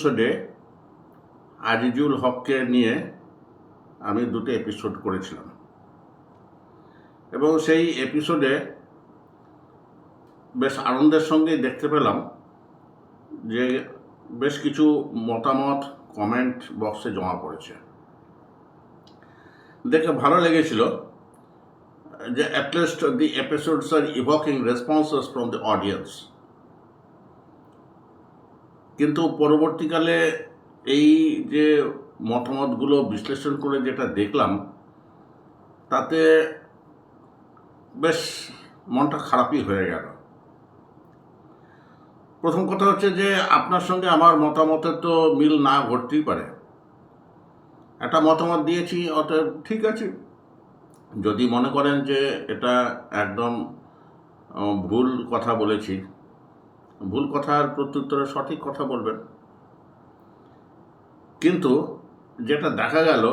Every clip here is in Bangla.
এপিসোডে আজিজুল হককে নিয়ে আমি দুটো এপিসোড করেছিলাম। এবং সেই এপিসোডে বেশ আনন্দের সঙ্গে দেখতে পেলাম যে বেশ কিছু মতামত কমেন্ট বক্সে জমা পড়েছে। দেখে ভালো লেগেছিল যে at the episodes episodes are responses from the audience কিন্তু পরবর্তীকালে এই যে মতামতগুলো বিশ্লেষণ করে যেটা দেখলাম, তাতে বেশ মনটা খারাপই হয়ে গেল। প্রথম কথা হচ্ছে যে আপনার সঙ্গে আমার মতামতের তো মিল না ঘটতেই পারে। একটা মতামত দিয়েছি, অতএব ঠিক আছে। যদি মনে করেন যে এটা একদম ভুল কথা বলেছি ভুল কথার প্রত্যুত্তরে সঠিক কথা বলবেন। কিন্তু যেটা দেখা গেল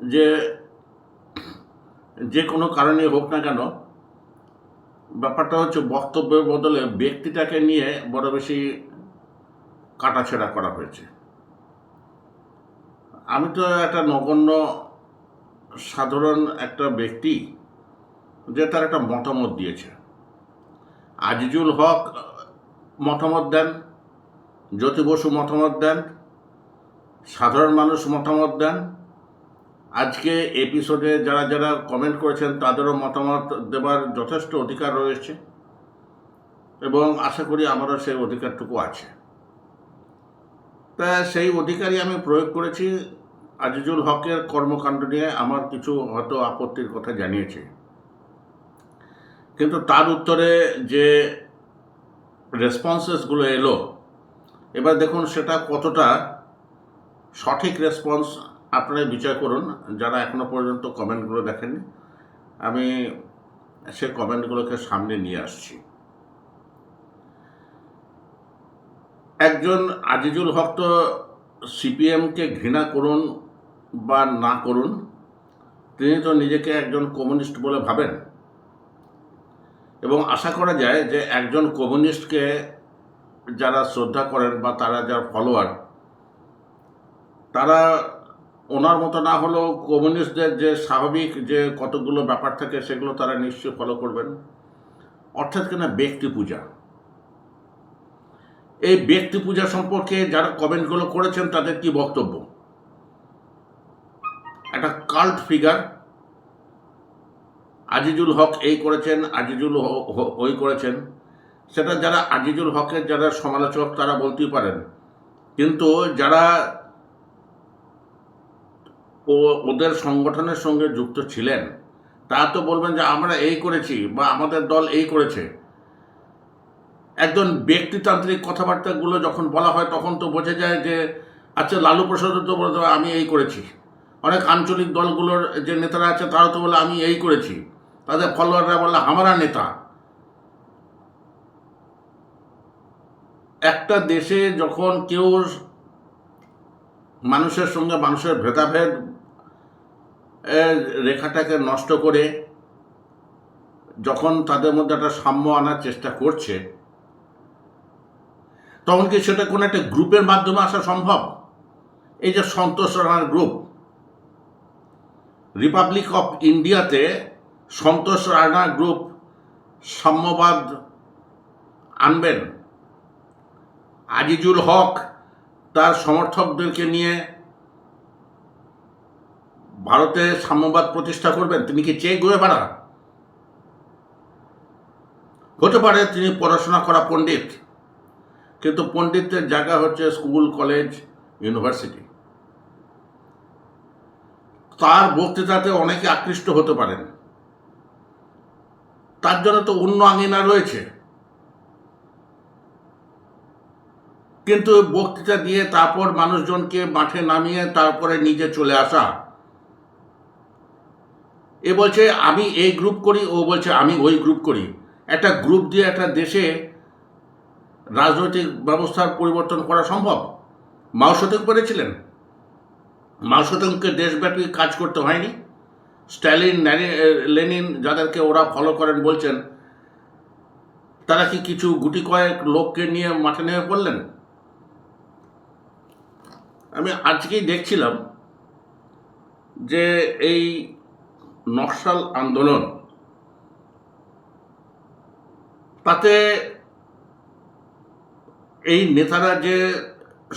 যে যে কোনো কারণে হোক না কেন, ব্যাপারটা হচ্ছে বক্তব্যের বদলে ব্যক্তিটাকে নিয়ে বড় বেশি কাটাছেড়া করা হয়েছে। আমি তো একটা নগণ্য সাধারণ একটা ব্যক্তি যে তার একটা মতামত দিয়েছে। আজিজুল হক মতামত দেন, জ্যোতি বসু মতামত দেন, সাধারণ মানুষ মতামত দেন। আজকে এপিসোডে যারা যারা কমেন্ট করেছেন, তাদেরও মতামত দেবার যথেষ্ট অধিকার রয়েছে এবং আশা করি আমারও সেই অধিকারটুকু আছে। তা সেই অধিকারই আমি প্রয়োগ করেছি। আজিজুল হকের কর্মকাণ্ড নিয়ে আমার কিছু হয়তো আপত্তির কথা জানিয়েছে। কিন্তু তার উত্তরে যে রেসপন্সেসগুলো এলো। এবার দেখুন সেটা কতটা সঠিক রেসপন্স আপনারা বিচার করুন। যারা এখনও পর্যন্ত কমেন্টগুলো দেখেননি, আমি সে কমেন্টগুলোকে সামনে নিয়ে আসছি। একজন আজিজুল হক তো সিপিএমকে ঘৃণা করুন বা না করুন, তিনি তো নিজেকে একজন কমিউনিস্ট বলে ভাবেন। এবং আশা করা যায় যে একজন কমিউনিস্টকে যারা শ্রদ্ধা করেন বা তারা যারা ফলোয়ার, তারা ওনার মতো না হলেও কমিউনিস্টদের যে স্বাভাবিক যে কতগুলো ব্যাপার থাকে সেগুলো তারা নিশ্চয়ই ফলো করবেন। অর্থাৎ কিনা ব্যক্তি পূজা। এই ব্যক্তি পূজা সম্পর্কে যারা কমেন্টগুলো করেছেন তাদের কি বক্তব্য? একটা কাল্ট ফিগার আজিজুল হক এই করেছেন আজিজুল ওই করেছেন। সেটা যারা আজিজুল হকের যারা সমালোচক তারা বলতেই পারেন। কিন্তু যারা ও ওদের সংগঠনের সঙ্গে যুক্ত ছিলেন তা তো বলবেন যে আমরা এই করেছি বা আমাদের দল এই করেছে। একজন ব্যক্তিতান্ত্রিক কথাবার্তাগুলো যখন বলা হয় তখন তো বোঝা যায় যে আচ্ছা লালু প্রসাদ তো বলে দেবে, আমি এই করেছি। অনেক আঞ্চলিক দলগুলোর যে নেতারা আছে তারা তো বলে আমি এই করেছি। তাদের ফলোয়াররা বলে, আমারা নেতা। একটা দেশে যখন কেউ মানুষের সঙ্গে মানুষের ভেদাভেদ রেখাটাকে নষ্ট করে যখন তাদের মধ্যে একটা সাম্য আনার চেষ্টা করছে, তখন কি সেটা কোনো একটা গ্রুপের মাধ্যমে আসা সম্ভব? এই যে সন্তোষ রানার গ্রুপ, রিপাবলিক অফ ইন্ডিয়াতে সন্তোষ রানা গ্রুপ সাম্যবাদ আনবেন। আজিজুল হক তার সমর্থকদেরকে নিয়ে ভারতে সাম্যবাদ প্রতিষ্ঠা করবেন। তিনি কি চেয়ে গয়ে বেড়া? হতে পারে তিনি পড়াশোনা করা পণ্ডিত, কিন্তু পণ্ডিতের জায়গা হচ্ছে স্কুল, কলেজ, ইউনিভার্সিটি। তার বক্তৃতাতে অনেকে আকৃষ্ট হতে পারেন। তার জন্য তো অন্য আঙিনা রয়েছে। কিন্তু বক্তৃতা দিয়ে তারপর মানুষজনকে মাঠে নামিয়ে তারপরে নিজে চলে আসা। এ বলছে, আমি এই গ্রুপ করি, ও বলছে, আমি ওই গ্রুপ করি। একটা গ্রুপ দিয়ে একটা দেশে রাজনৈতিক ব্যবস্থার পরিবর্তন করা সম্ভব? মাও শতক পেরেছিলেন মাও শতককে দেশব্যাপী কাজ করতে হয়নি? স্ট্যালিন লেনিন যাদেরকে ওরা ফলো করেন বলছেন, তারা কি কিছু গুটি কয়েক লোককে নিয়ে মাঠে নেমে পড়লেন? আমি আজকেই দেখছিলাম যে এই নকশাল আন্দোলন, তাতে এই নেতারা যে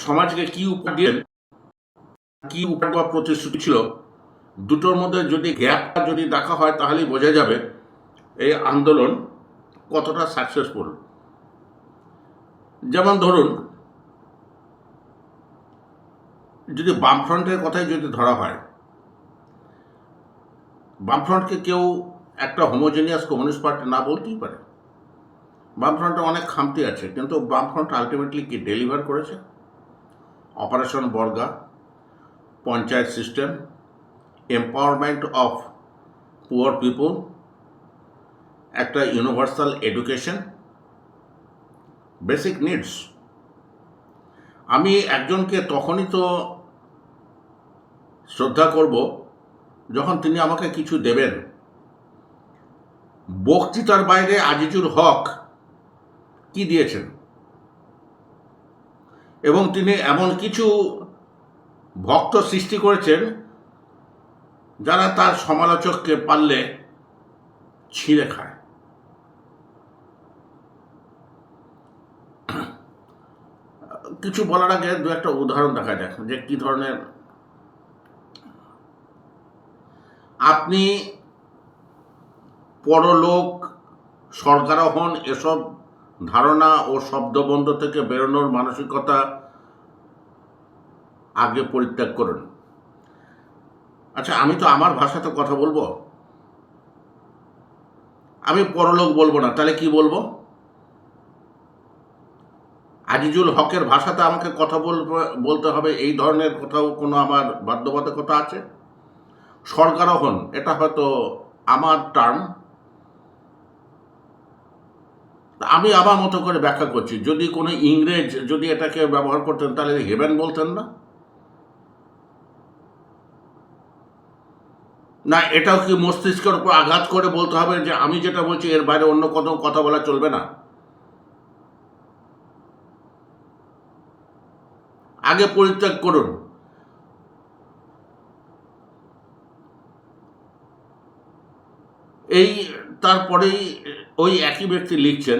সমাজকে কি দিলেন কি উপহার প্রতিশ্রুতি ছিল দুটোর মধ্যে যদি গ্যাপটা যদি দেখা হয় তাহলেই বোঝা যাবে এই আন্দোলন কতটা সাকসেসফুল যেমন ধরুন, যদি বামফ্রন্টের কথাই যদি ধরা হয়, বামফ্রন্টকে কেউ একটা হোমোজেনিয়াস কমিউনিস্ট পার্টি না বলতেই পারে। বামফ্রন্টে অনেক খামতি আছে, কিন্তু বামফ্রন্ট আলটিমেটলি কি ডেলিভার করেছে? Operation Barga, panchayat system empowerment of poor people একটা ইউনিভার্সাল এডুকেশন বেসিক নিডস আমি একজনকে তখনই তো শ্রদ্ধা করব যখন তিনি আমাকে কিছু দেবেন। বক্তৃতার বাইরে আজিজুর হক কি দিয়েছেন? এবং তিনি এমন কিছু ভক্ত সৃষ্টি করেছেন যারা তার সমালোচককে পারলে ছিঁড়ে খায়। কিছু বলার আগে দু একটা উদাহরণ দেখা যাক যে কি ধরনের আপনি পরলোক, স্বর্গারোহণ, এসব ধারণা ও শব্দবন্ধ থেকে বেরোনোর মানসিকতা আগে পরিত্যাগ করুন। আচ্ছা আমি তো আমার ভাষাতে কথা বলব? আমি পরলোক বলব না, তাহলে কি বলব? আজিজুল হকের ভাষাতে আমাকে কথা বলতে হবে, এই ধরনের কোথাও কোনো আমার বাধ্যবাধকতা আছে? স্বর্গারোহণ এটা হয়তো আমার টার্ম। আমি আমার মতো করে ব্যাখ্যা করছি, যদি কোনো ইংরেজ যদি এটাকে ব্যবহার করতেন, তাহলে হেভেন বলতেন না? না, এটাও কি মস্তিষ্কের উপর আঘাত করে বলতে হবে যে আমি যেটা বলছি, এর বাইরে অন্য কোনো কথা বলা চলবে না? আগে পরিত্যাগ করুন। এই, তারপরেই ওই একই ব্যক্তি লিখছেন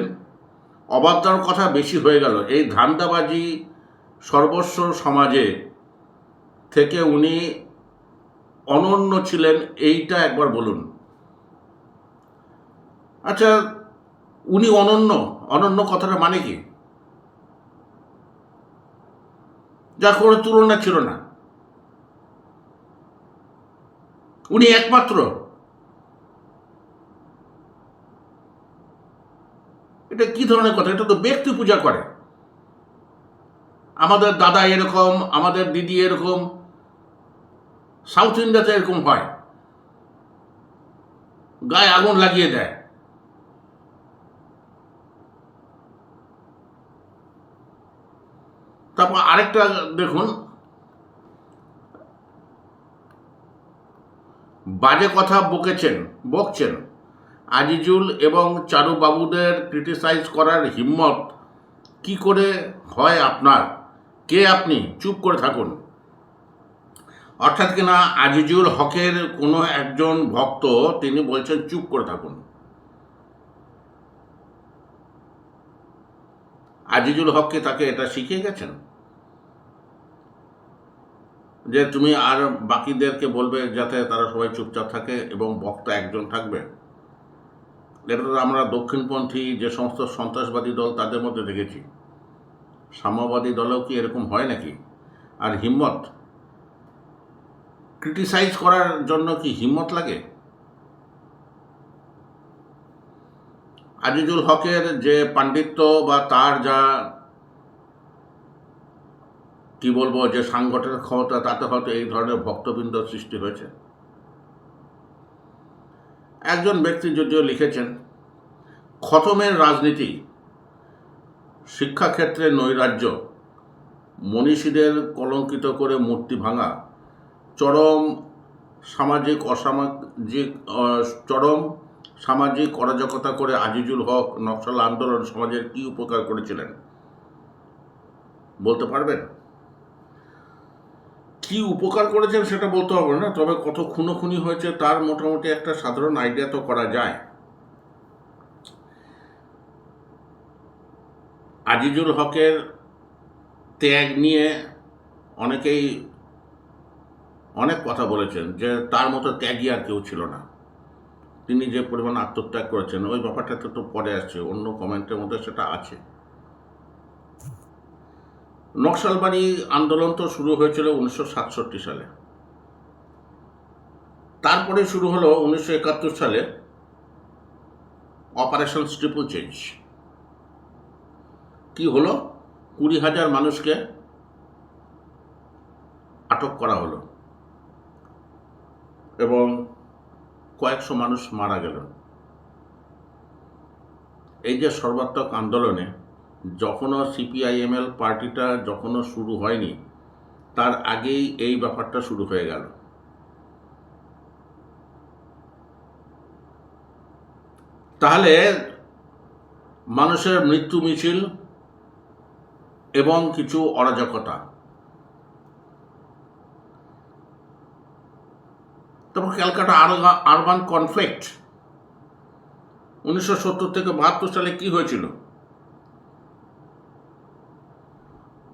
অবাধ্যার কথা বেশি হয়ে গেল। এই ধান্দাবাজি সর্বস্ব সমাজে থেকে উনি অনন্য ছিলেন, এইটা একবার বলুন। আচ্ছা উনি অনন্য অনন্য কথাটা মানে কি? যা কোনো তুলনা ছিল না। উনি একমাত্র। এটা কি ধরনের কথা? এটা তো ব্যক্তি পূজা করে। আমাদের দাদা এরকম, আমাদের দিদি এরকম সাউথ ইন্ডিয়াতে এরকম হয়। গায়ে আগুন লাগিয়ে দেয়। তারপর আরেকটা দেখুন। বাজে কথা বকেছেন, বকছেন। আজিজুল এবং চারু বাবুদের ক্রিটিসাইজ করার হিম্মত কি করে হয় আপনার? কে আপনি? চুপ করে থাকুন। অর্থাৎ কিনা আজিজুল হকের কোনো একজন ভক্ত তিনি বলছেন, চুপ করে থাকুন। আজিজুল হককে তাকে এটা শিখিয়ে গেছেন? যে তুমি আর বাকিদেরকে বলবে যাতে তারা সবাই চুপচাপ থাকে এবং বক্তা একজন থাকবে? এটা আমরা দক্ষিণপন্থী যে সমস্ত সন্ত্রাসবাদী দল, তাদের মধ্যে দেখেছি। সাম্যবাদী দলেও কি এরকম হয় নাকি? আর হিম্মত? ক্রিটিসাইজ করার জন্য কি হিম্মত লাগে? আজিজুল হকের যে পাণ্ডিত্য বা তার যা কি বলব, যে সাংগঠনিক ক্ষমতা, তাতে হয়তো এই ধরনের ভক্তবৃন্দ সৃষ্টি হয়েছে। একজন ব্যক্তি যদিও লিখেছেন, খতমের রাজনীতি, শিক্ষাক্ষেত্রে নৈরাজ্য, মনীষীদের কলঙ্কিত করে মূর্তি ভাঙা চরম সামাজিক, অসামাজিক চরম সামাজিক অরাজকতা করে আজিজুল হক নকশাল আন্দোলন সমাজের কি উপকার করেছিলেন? বলতে পারবেন? কি উপকার করেছেন সেটা বলতে হবে না, তবে কত খুনোখুনি হয়েছে তার মোটামুটি একটা সাধারণ আইডিয়া তো করা যায়। আজিজুল হকের ত্যাগ নিয়ে অনেকেই অনেক কথা বলেছেন যে তার মতো ত্যাগী আর কেউ ছিল না। তিনি যে পরিমাণ আত্মত্যাগ করেছেন, ওই ব্যাপারটাতে তো পরে আসছে, অন্য কমেন্টের মধ্যে সেটা আছে। নকশালবাড়ি আন্দোলন তো শুরু হয়েছিল উনিশশো সাতষট্টি সালে। তারপরে শুরু হলো উনিশশো একাত্তর সালে অপারেশন ট্রিপল চেঞ্জ। কি হলো? কুড়ি হাজার মানুষকে আটক করা হলো। এবং কয়েকশো মানুষ মারা গেল এই যে সর্বাত্মক আন্দোলনে যখনও সিপিআইএমএল পার্টিটা যখনও শুরু হয়নি, তার আগেই এই ব্যাপারটা শুরু হয়ে গেল। তাহলে মানুষের মৃত্যু মিছিল এবং কিছু অরাজকতা। তারপর ক্যালকাটা আরবান কনফ্লিক্ট। উনিশশো সত্তর থেকে বাহাত্তর সালে কি হয়েছিল?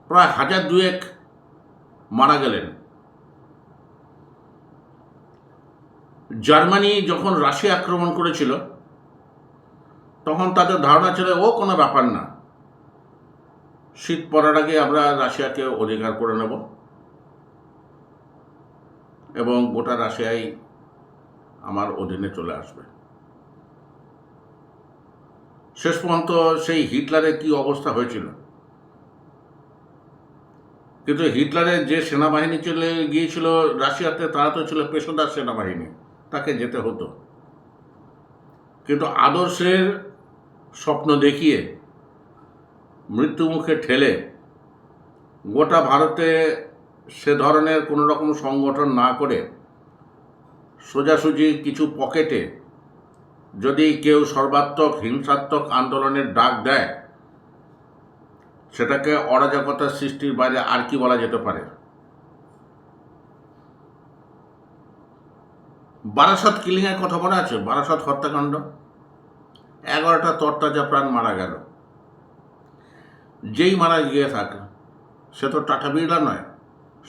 প্রায় হাজার দুয়েক মারা গেলেন। জার্মানি যখন রাশিয়া আক্রমণ করেছিল, তখন তাদের ধারণা ছিল, ও, কোনো ব্যাপার না। শীত পড়ার আগে আমরা রাশিয়াকে অধিকার করে নেব। এবং গোটা রাশিয়াই আমার অধীনে চলে আসবে। শেষ পর্যন্ত সেই হিটলারের কি অবস্থা হয়েছিল? কিন্তু হিটলারের যে সেনাবাহিনী চলে গিয়েছিল রাশিয়াতে, তারা তো ছিল পেশোদার সেনাবাহিনী, তাকে যেতে হতো। কিন্তু আদর্শের স্বপ্ন দেখিয়ে, মৃত্যুমুখে ঠেলে গোটা ভারতে সে ধরনের কোনো রকম সংগঠন না করে সোজাসুজি কিছু পকেটে যদি কেউ সর্বাত্মক হিংসাত্মক আন্দোলনের ডাক দেয়, সেটাকে অরাজকতার সৃষ্টির বাইরে আর কি বলা যেতে পারে? বারাসত কিলিংয়ের কথা মনে আছে? বারাসত হত্যাকাণ্ড? এগারোটা তরতাজা প্রাণ মারা গেল। যেই মারা গিয়ে থাক, সে তো টাটা বিড়লা নয়।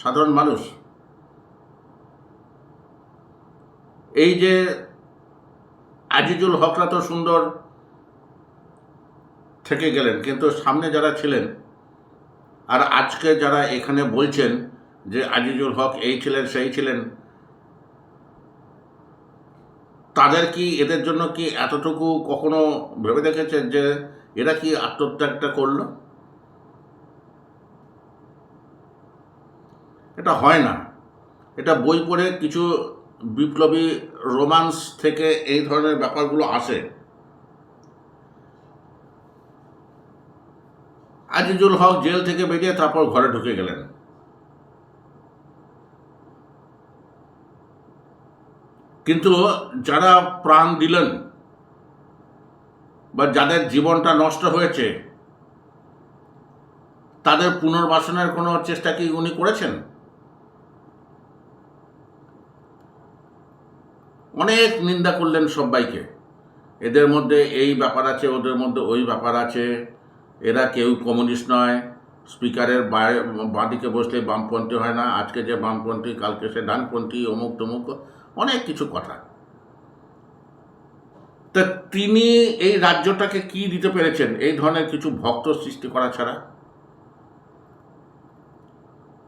সাধারণ মানুষ। এই যে আজিজুল হকরা তো সুন্দর থেকে গেলেন, কিন্তু সামনে যারা ছিলেন, আর আজকে যারা এখানে বলছেন যে আজিজুল হক এই ছিলেন, সেই ছিলেন, তাদের কি এদের জন্য কি এতটুকু কখনো ভেবে দেখেছেন যে এরা কি আত্মত্যাগটা করল? এটা হয় না। এটা বই পড়ে কিছু বিপ্লবী রোমান্স থেকে এই ধরনের ব্যাপারগুলো আসে। আজিজুল হক জেল থেকে বেরিয়ে তারপর ঘরে ঢুকে গেলেন। কিন্তু যারা প্রাণ দিলেন বা যাদের জীবনটা নষ্ট হয়েছে, তাদের পুনর্বাসনের কোনো চেষ্টা কি উনি করেছেন? অনেক নিন্দা করলেন সবাইকে। এদের মধ্যে এই ব্যাপার আছে, ওদের মধ্যে ওই ব্যাপার আছে। এরা কেউ কমিউনিস্ট নয়। স্পিকারের বাঁদিকে বসলে বামপন্থী হয় না। আজকে যে বামপন্থী, কালকে সে ডানপন্থী, অমুক তমুক, অনেক কিছু কথা। তা তিনি এই রাজ্যটাকে কি দিতে পেরেছেন? এই ধরনের কিছু ভক্ত সৃষ্টি করা ছাড়া।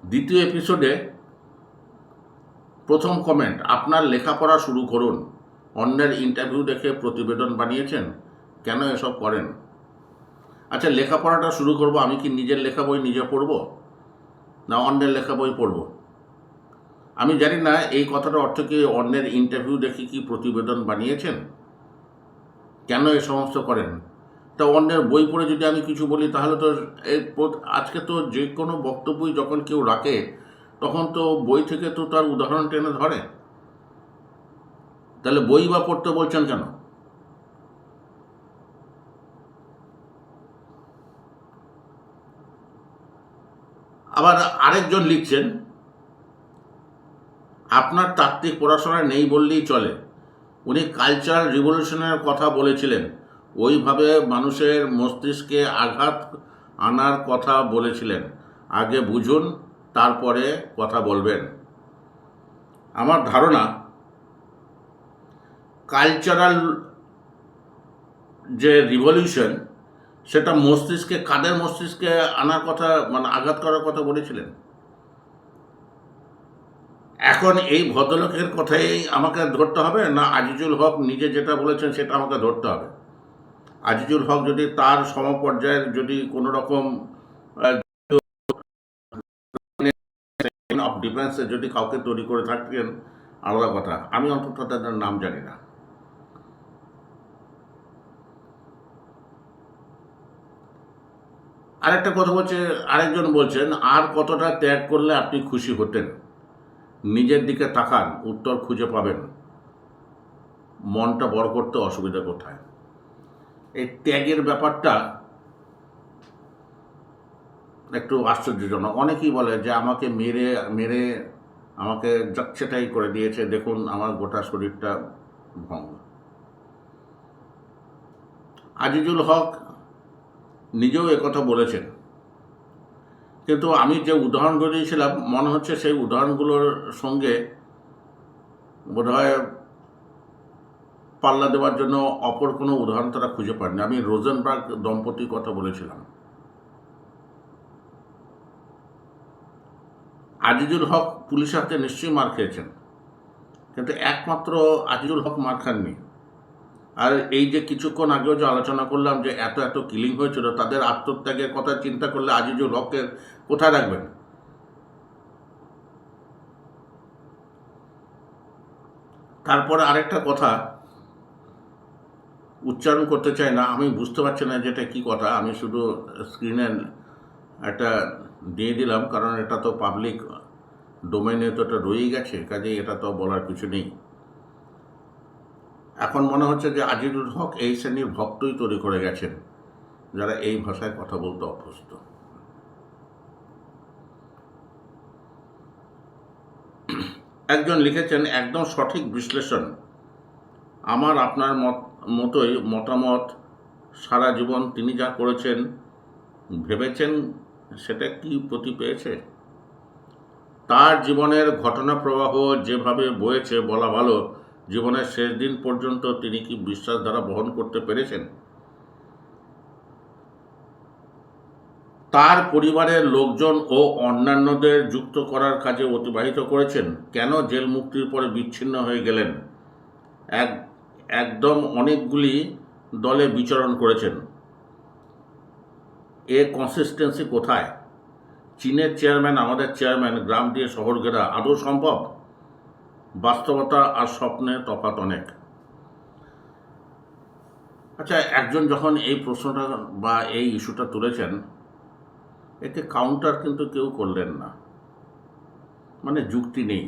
দ্বিতীয় এপিসোডে প্রথম কমেন্ট আপনার লেখাপড়া শুরু করুন। অন্যের ইন্টারভিউ দেখে প্রতিবেদন বানিয়েছেন, কেন এসব করেন? আচ্ছা লেখাপড়াটা শুরু করব, আমি কি নিজের লেখা বই নিজে পড়ব? না, অন্যের লেখা বই পড়ব? আমি জানি না, এই কথাটার অর্থ কি অন্যের ইন্টারভিউ দেখে কি প্রতিবেদন বানিয়েছেন? কেন এ সমস্ত করেন? তা অন্যের বই পড়ে যদি আমি কিছু বলি, তাহলে তো আজকে তো যে কোনো বক্তব্যই যখন কেউ রাখে তখন তো বই থেকে তো তার উদাহরণ টেনে ধরে। তাহলে বই বা পড়তে বলছেন কেন? আবার আরেকজন লিখছেন, আপনার তাত্ত্বিক পড়াশোনা নেই বললেই চলে। উনি কালচার রিভলিউশনের কথা বলেছিলেন। ওইভাবে মানুষের মস্তিষ্কে আঘাত আনার কথা বলেছিলেন। আগে বুঝুন তারপরে কথা বলবেন। আমার ধারণা কালচারাল যে রিভলিউশন সেটা মস্তিষ্কে, কাদের মস্তিষ্কে আনার কথা মানে আঘাত করার কথা বলেছিলেন? এখন এই ভদ্রলোকের কথাই আমাকে ধরতে হবে না আজিজুল হক নিজে যেটা বলেছেন সেটা আমাকে ধরতে হবে? আজিজুল হক যদি তার সমপর্যায়ের যদি কোনো রকম ডিফেন্সে যদি কাউকে তৈরি করে থাকেন, আলাদা কথা। আমি অন্তত তাদের নাম জানি না। আরেকটা কথা বলছে, আরেকজন বলছেন, আর কতটা ত্যাগ করলে আপনি খুশি হতেন? নিজের দিকে তাকান, উত্তর খুঁজে পাবেন। মনটা বড় করতে অসুবিধা কোথায়? এই ত্যাগের ব্যাপারটা একটু আশ্চর্যজনক। অনেকেই বলে যে, আমাকে মেরে মেরে আমাকে যাচ্ছেটাই করে দিয়েছে। দেখুন, আমার গোটা শরীরটা ভঙ্গ। আজিজুল হক নিজেও একথা বলেছেন। কিন্তু আমি যে উদাহরণগুলো দিয়েছিলাম, মনে হচ্ছে সেই উদাহরণগুলোর সঙ্গে বোধহয় পাল্লা দেওয়ার জন্য অপর কোনো উদাহরণ তারা খুঁজে পাননি। আমি রোজেনবার্গ দম্পতির কথা বলেছিলাম। আজিজুল হক পুলিশ হাতে নিশ্চয়ই মার খেয়েছেন। কিন্তু একমাত্র আজিজুল হক মার খাননি। আর এই যে কিছুক্ষণ আগেও যে আলোচনা করলাম যে এত এত কিলিং হয়েছিল, তাদের আত্মত্যাগের কথা চিন্তা করলে আজিজুল হকের কোথায় রাখবেন? তারপরে আরেকটা কথা, উচ্চারণ করতে চাই না, আমি বুঝতে পারছি না যেটা কি কথা, আমি শুধু স্ক্রিনে একটা দিয়ে দিলাম, কারণ এটা তো পাবলিক ডোমেনে তো এটা রয়েই গেছে, কাজেই এটা তো বলার কিছু নেই। এখন মনে হচ্ছে যে আজিজুল হক এই শ্রেণির ভক্তই তৈরি করে গেছেন, যারা এই ভাষায় কথা বলতে অভ্যস্ত। একজন লিখেছেন, একদম সঠিক বিশ্লেষণ। আমার, আপনার মত, মতোই মতামত সারা জীবন তিনি যা করেছেন, ভেবেছেন সেটা কি প্রতি পেয়েছে? তার জীবনের ঘটনা প্রবাহ যেভাবে বয়েছে বলা ভালো, জীবনের শেষ দিন পর্যন্ত তিনি কি বিশ্বাস দ্বারা বহন করতে পেরেছেন? তার পরিবারের লোকজন ও অন্যান্যদের যুক্ত করার কাজে অতিবাহিত করেছেন। কেন জেল মুক্তির পরে বিচ্ছিন্ন হয়ে গেলেন? এক, একদম অনেকগুলি দলে বিচরণ করেছেন। এ কনসিস্টেন্সি কোথায়? চীনের চেয়ারম্যান আমাদের চেয়ারম্যান গ্রাম দিয়ে শহর ঘেরা, আদৌ সম্ভব? বাস্তবতা আর স্বপ্নে তফাৎ অনেক। আচ্ছা একজন যখন এই প্রশ্নটা বা এই ইস্যুটা তুলেছেন এতে কাউন্টার কিন্তু কেউ করলেন না। মানে যুক্তি নেই।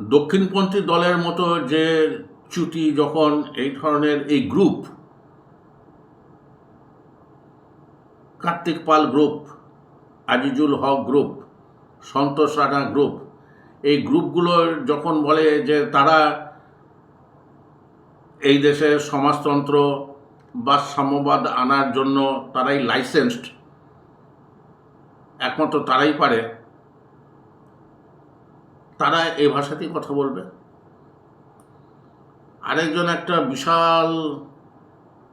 দক্ষিণপন্থী দলের মতো যে চ্যুতি যখন এই ধরনের, এই group Kartik Pal group, Azizul Haque group, Santosh Rana group, এই গ্রুপগুলো যখন বলে যে তারা এই দেশে সমাজতন্ত্র বা সাম্যবাদ আনার জন্য তারাই লাইসেন্সড একমাত্র তারাই পারে, তারা এই ভাষাতেই কথা বলবে। আরেকজন একটা বিশাল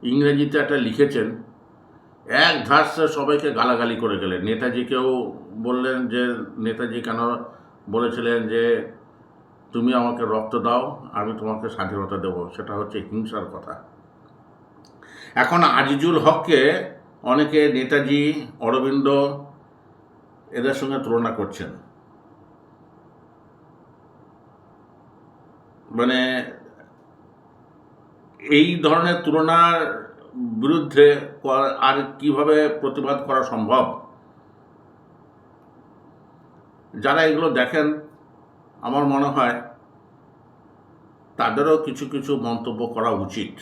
ইংরেজিতে একটা লিখেছেন এক ধাসে সবাইকে গালাগালি করে গেলেন। নেতাজিকেও বললেন যে, নেতাজি কেন বলেছিলেন যে, তুমি আমাকে রক্ত দাও, আমি তোমাকে স্বাধীনতা দেব। সেটা হচ্ছে হিংসার কথা। এখন আজিজুল হককে অনেকে নেতাজি, অরবিন্দ এদের সঙ্গে তুলনা করছেন। মানে এই ধরনের তুলনার বিরুদ্ধে আর কীভাবে প্রতিবাদ করা সম্ভব? যারা এগুলো দেখেন, আমার মনে হয় তাদেরও কিছু কিছু মন্তব্য করা উচিত।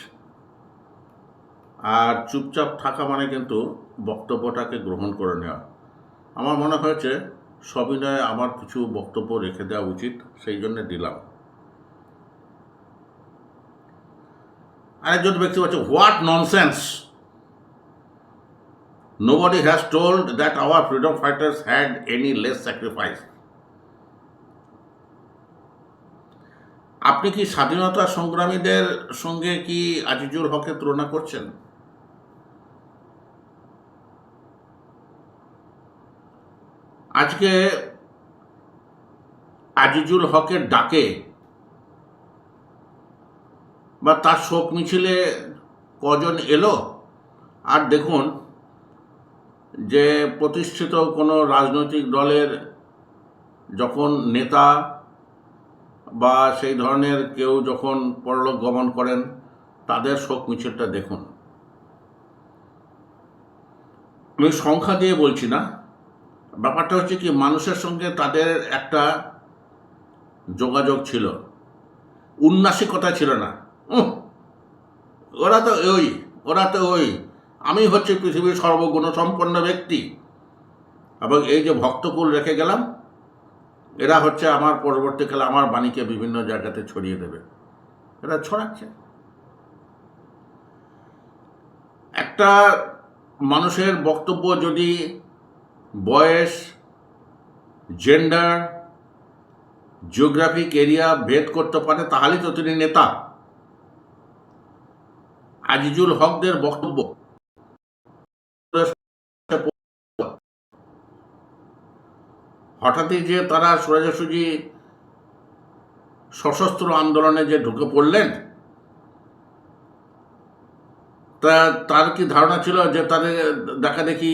আর চুপচাপ থাকা মানে কিন্তু বক্তব্যটাকে গ্রহণ করে নেওয়া। আমার মনে হয়েছে সবিনয়ে আমার কিছু বক্তব্য রেখে দেওয়া উচিত, সেই জন্য দিলাম। আরেকজন ব্যক্তি বলছে what nonsense nobody has told that our freedom fighters had any less sacrifice আপনি কি স্বাধীনতা সংগ্রামীদের সঙ্গে কি আজিজুল হকের তুলনা করছেন? আজকে আজিজুল হকের ডাকে বা তার শোক মিছিলে কজন এলো? আর দেখুন, যে প্রতিষ্ঠিত কোনো রাজনৈতিক দলের যখন নেতা বা সেই ধরনের কেউ যখন পরলোক গমন করেন, তাদের শোক মিছিলটা দেখুন। আমি সংখ্যা দিয়ে বলছি না। ব্যাপারটা হচ্ছে কি, মানুষের সঙ্গে তাদের একটা যোগাযোগ ছিল। উন্নাসিকতা ছিল না। ওরা তো ওই, ওরা তো ওই, আমি হচ্ছে পৃথিবীর সর্বগুণসম্পন্ন ব্যক্তি। এবং এই যে ভক্তকুল রেখে গেলাম, এরা হচ্ছে আমার পরবর্তীকালে আমার বাণীকে বিভিন্ন জায়গাতে ছড়িয়ে দেবে। এরা ছড়াচ্ছে। একটা মানুষের বক্তব্য যদি বয়স জেন্ডার জিওগ্রাফিক এরিয়া ভেদ করতে পারে তাহলেই তো তিনি নেতা। আজিজুল হকদের বক্তব্য। হঠাৎই যে তারা সোজাসুজি সশস্ত্র আন্দোলনে যে ঢুকে পড়লেন, তা তার কি ধারণা ছিল যে তাদের দেখা দেখি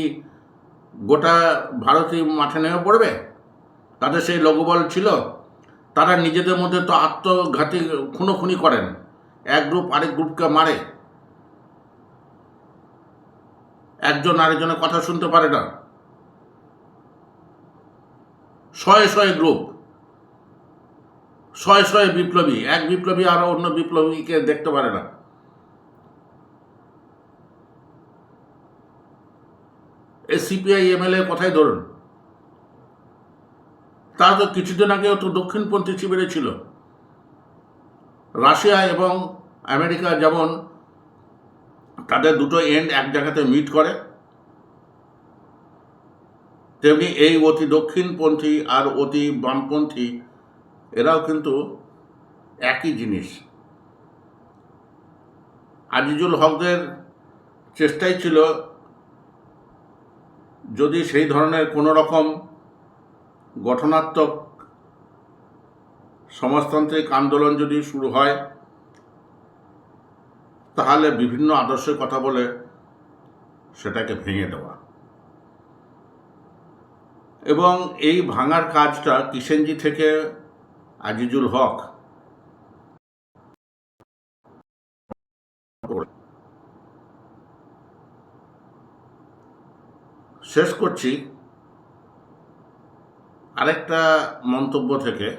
গোটা ভারতই মাঠে নেমে পড়বে? তাদের সেই লঘুবল ছিল। তারা নিজেদের মধ্যে তো আত্মঘাতী খুনোখুনি করেন। এক গ্রুপ আরেক গ্রুপকে মারে। একজন আরেকজনের কথা শুনতে পারে না। শয়ে শয়ে গ্রুপ। শয়ে শয়ে বিপ্লবী। এক বিপ্লবী আরও অন্য বিপ্লবীকে দেখতে পারে না। এই সিপিআই এমএলএ কথাই ধরুন। তা তো কিছুদিন আগেও তো দক্ষিণপন্থী শিবিরে ছিল। রাশিয়া এবং আমেরিকা যেমন তাদের দুটো এন্ড এক জায়গাতে মিট করে। তেমনি এই অতি দক্ষিণপন্থী আর অতি বামপন্থী, এরাও কিন্তু একই জিনিস। আজিজুল হকদের চেষ্টাই ছিল যদি সেই ধরনের কোনো রকম গঠনাত্মক সমাজতান্ত্রিক আন্দোলন যদি শুরু হয় তাহলে বিভিন্ন আদর্শের কথা বলে সেটাকে ভেঙে দেওয়া। এবং এই ভাঙার কাজটা কিষেনজি থেকে আজিজুল হক শেষ করছি। আরেকটা মন্তব্য থেকে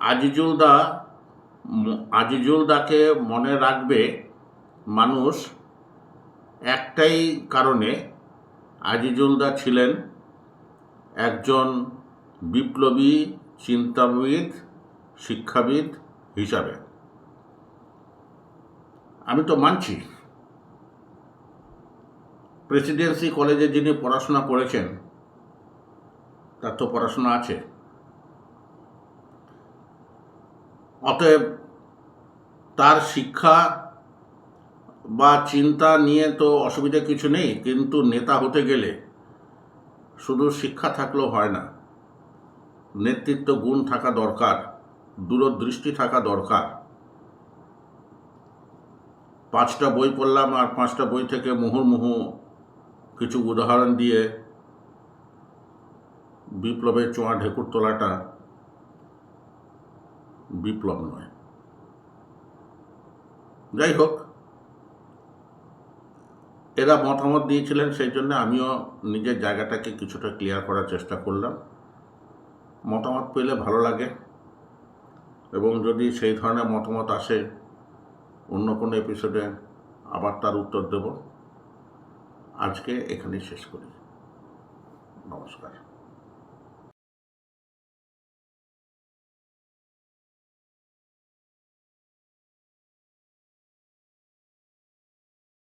আজিজুল দা আজিজুল দাকে মনে রাখবে মানুষ একটাই কারণে আজিজুলদা ছিলেন একজন বিপ্লবী, চিন্তাবিদ, শিক্ষাবিদ হিসাবে। আমি তো মানছি। প্রেসিডেন্সি কলেজে যিনি পড়াশোনা করেছেন, তার তো পড়াশোনা আছে। অতএব তার শিক্ষা বা চিন্তা নিয়ে তো অসুবিধা কিছু নেই, কিন্তু নেতা হতে গেলে শুধু শিক্ষা থাকলেও হয় না। নেতৃত্ব গুণ থাকা দরকার, দূরদৃষ্টি থাকা দরকার। পাঁচটা বই পড়লাম আর পাঁচটা বই থেকে মুহুর্মুহু কিছু উদাহরণ দিয়ে বিপ্লবের চোঁয়া ঢেকুর তোলাটা বিপ্লব নয়। যাই হোক এরা মতামত দিয়েছিলেন, সেই জন্য আমিও নিজের জায়গাটাকে কিছুটা ক্লিয়ার করার চেষ্টা করলাম। মতামত পেলে ভালো লাগে এবং যদি সেই ধরনের মতামত আসে, অন্য কোনো এপিসোডে আবার তার উত্তর দেব। আজকে এখানেই শেষ করি। নমস্কার।